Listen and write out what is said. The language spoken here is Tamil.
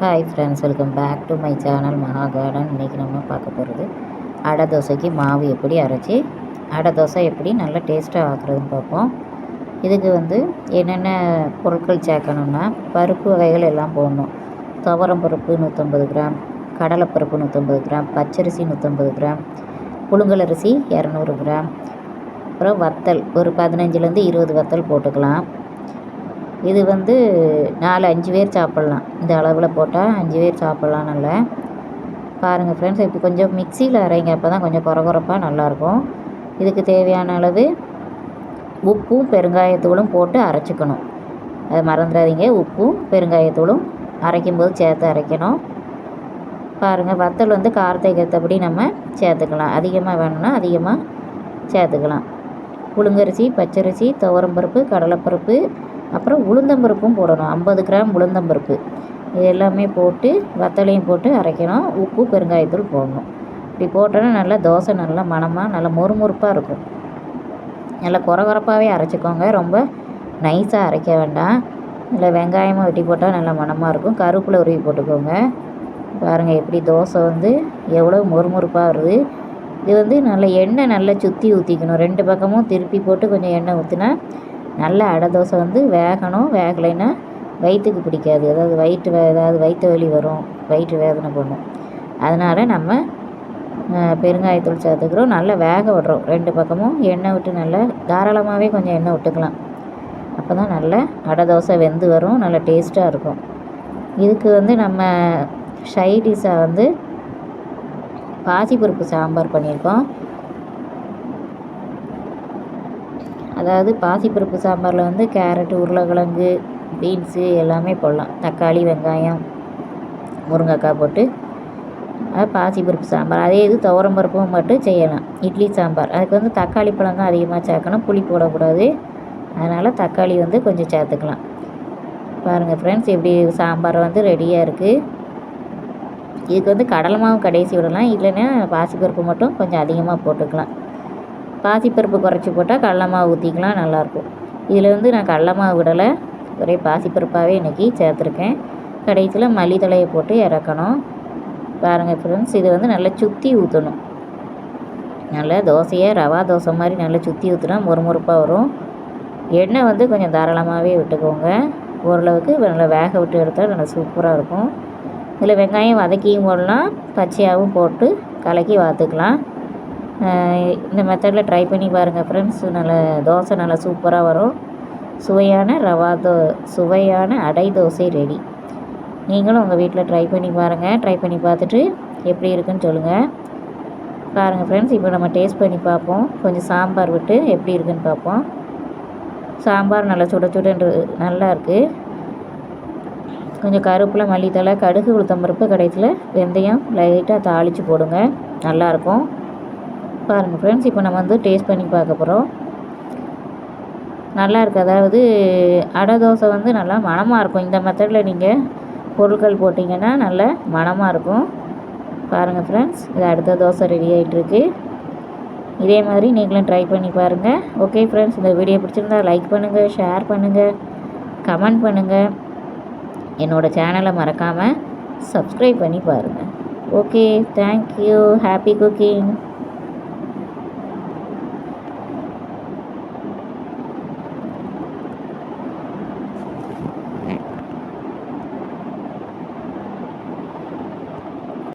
Hi friends welcome back to my channel Maha garden இன்றைக்கி நம்ம பார்க்க போகிறது அடை தோசைக்கு மாவு எப்படி அரைச்சி அடை தோசை எப்படி நல்லா டேஸ்ட்டாக ஆக்குறதுன்னு பார்ப்போம். இதுக்கு வந்து என்னென்ன பொருட்கள் சேர்க்கணுன்னா பருப்பு வகைகள் எல்லாம் போடணும். துவரம் பருப்பு நூற்றம்பது கிராம் கடலைப்பருப்பு நூற்றம்பது கிராம் பச்சரிசி நூற்றம்பது கிராம் புழுங்கலரிசி இரநூறு கிராம் அப்புறம் வத்தல் ஒரு பதினஞ்சுலேருந்து இருபது வத்தல் போட்டுக்கலாம். இது வந்து நாலு அஞ்சு பேர் சாப்பிட்லாம். இந்த அளவில் போட்டால் அஞ்சு பேர் சாப்பிட்லாம் நல்லா. பாருங்கள் ஃப்ரெண்ட்ஸ் இப்போ கொஞ்சம் மிக்சியில் அரைங்க அப்போ தான் கொஞ்சம் குறகுறப்பாக நல்லாயிருக்கும். இதுக்கு தேவையான அளவு உப்பும் பெருங்காயத்தூளும் போட்டு அரைச்சிக்கணும். அது மறந்துடாதீங்க. உப்பும் பெருங்காயத்தூளும் அரைக்கும்போது சேர்த்து அரைக்கணும். பாருங்கள் வத்தல் வந்து காரத்துக்கு ஏற்றபடி நம்ம சேர்த்துக்கலாம். அதிகமாக வேணும்னா அதிகமாக சேர்த்துக்கலாம். புழுங்கரிசி பச்சரிசி துவரம்பருப்பு கடலைப்பருப்பு அப்புறம் உளுந்தம்பருப்பும் போடணும். ஐம்பது கிராம் உளுந்தம்பருப்பு. இது எல்லாமே போட்டு வத்தலையும் போட்டு அரைக்கணும். உப்பு பெருங்காயத்தூள் போடணும். இப்படி போட்டோன்னா நல்லா தோசை நல்லா மணமாக நல்லா மொறுமொறுப்பாக இருக்கும். நல்லா குறகுறப்பாகவே அரைச்சிக்கோங்க. ரொம்ப நைஸாக அரைக்க வேண்டாம். இல்லை வெங்காயமாக வெட்டி போட்டால் நல்லா மணமாக இருக்கும். கருவேப்பிலை உருவி போட்டுக்கோங்க. பாருங்கள் எப்படி தோசை வந்து எவ்வளோ மொறுமொறுப்பாக வருது. இது வந்து நல்லா எண்ணெய் நல்லா சுற்றி ஊற்றிக்கணும் ரெண்டு பக்கமும் திருப்பி போட்டு கொஞ்சம் எண்ணெய் ஊற்றினா நல்ல அடை தோசை வந்து வேகணும் வேகலைன்னா வயிற்றுக்கு பிடிக்காது. அதாவது வயிற்று வே ஏதாவது வயிற்று வலி வரும். வயிற்று வேதனை பண்ணும் அதனால் நம்ம பெருங்காயத்தூள் சேர்த்துக்கிறோம். நல்லா வேக விடுறோம். ரெண்டு பக்கமும் எண்ணெய் விட்டு நல்லா தாராளமாகவே கொஞ்சம் எண்ணெய் விட்டுக்கலாம். அப்போ தான் நல்லா அடை தோசை வெந்து வரும். நல்லா டேஸ்ட்டாக இருக்கும். இதுக்கு வந்து நம்ம ஷைடிஷாக வந்து பாசிப்பருப்பு சாம்பார் பண்ணியிருக்கோம். அதாவது பாசிப்பருப்பு சாம்பாரில் வந்து கேரட்டு உருளைக்கிழங்கு பீன்ஸு எல்லாமே போடலாம். தக்காளி வெங்காயம் முருங்கைக்காய் போட்டு. பாசிப்பருப்பு சாம்பார். அதே இது துவரம் பருப்பும் மட்டும் செய்யலாம். இட்லி சாம்பார். அதுக்கு வந்து தக்காளி பழம் தான் அதிகமாக சேர்க்கணும். புளி போடக்கூடாது. அதனால் தக்காளி வந்து கொஞ்சம் சேர்த்துக்கலாம். பாருங்கள் ஃப்ரெண்ட்ஸ் எப்படி சாம்பார் வந்து ரெடியாக இருக்குது இதுக்கு வந்து கடலை மாவு கடைசி விடலாம். இல்லைன்னா பாசிப்பருப்பு மட்டும் கொஞ்சம் அதிகமாக போட்டுக்கலாம். பாசிப்பருப்பு குறைச்சி போட்டால் கடல மாவு ஊற்றிக்கலாம் நல்லாயிருக்கும். இதில் வந்து நான் கடல மாவு விடலை. ஒரே பாசிப்பருப்பாகவே இன்றைக்கி சேர்த்துருக்கேன். கடைசியில் மல்லித்தலையை போட்டு இறக்கணும். பாருங்கள் ஃப்ரெண்ட்ஸ் இதை வந்து நல்லா சுற்றி ஊற்றணும். நல்லா தோசையை ரவா தோசை மாதிரி நல்லா சுற்றி ஊற்றினா முறுமுறுப்பாக வரும். எண்ணெய் வந்து கொஞ்சம் தாராளமாகவே விட்டுக்கோங்க. ஓரளவுக்கு நல்லா வேக விட்டு எடுத்தால் நல்லா சூப்பராக இருக்கும். இதில் வெங்காயம் வதக்கியும் போடலாம். பச்சையாகவும் போட்டு கலக்கி வாத்துக்கலாம் இந்த மெத்தடில் ட்ரை பண்ணி பாருங்கள் ஃப்ரெண்ட்ஸ் நல்ல தோசை நல்லா சூப்பராக வரும். சுவையான ரவா தோ சுவையான அடை தோசை ரெடி நீங்களும் உங்கள் வீட்டில் ட்ரை பண்ணி பாருங்கள் ட்ரை பண்ணி பார்த்துட்டு எப்படி இருக்குன்னு சொல்லுங்கள் பாருங்கள் ஃப்ரெண்ட்ஸ் இப்போ நம்ம டேஸ்ட் பண்ணி பார்ப்போம். கொஞ்சம் சாம்பார் விட்டு எப்படி இருக்குன்னு பார்ப்போம். சாம்பார் நல்லா சுட சுடன்று நல்லா இருக்குது கொஞ்சம் கருப்பில் மல்லித்தலை கடுகு உளுத்தம்பருப்பு கடைசியில் வெந்தயம் லைட்டாக தாளித்து போடுங்க. நல்லாயிருக்கும் பாருங்கள் ஃப்ரெண்ட்ஸ் இப்போ நம்ம வந்து டேஸ்ட் பண்ணி பார்க்க போகிறோம் நல்லா இருக்குது அதாவது அடை தோசை வந்து நல்லா மணமாக இருக்கும். இந்த மெத்தடில் நீங்கள் பொருட்கள் போட்டிங்கன்னா நல்ல மணமாக இருக்கும். பாருங்கள் ஃப்ரெண்ட்ஸ் இது அடுத்த தோசை ரெடி ஆகிட்டுருக்கு இதே மாதிரி நீங்களும் ட்ரை பண்ணி பாருங்கள் ஓகே ஃப்ரெண்ட்ஸ் இந்த வீடியோ பிடிச்சிருந்தா லைக் பண்ணுங்கள் ஷேர் பண்ணுங்கள் கமெண்ட் பண்ணுங்கள் என்னோடய சேனலை மறக்காமல் சப்ஸ்கிரைப் பண்ணி பாருங்கள் ஓகே தேங்க்யூ ஹாப்பி குக்கிங்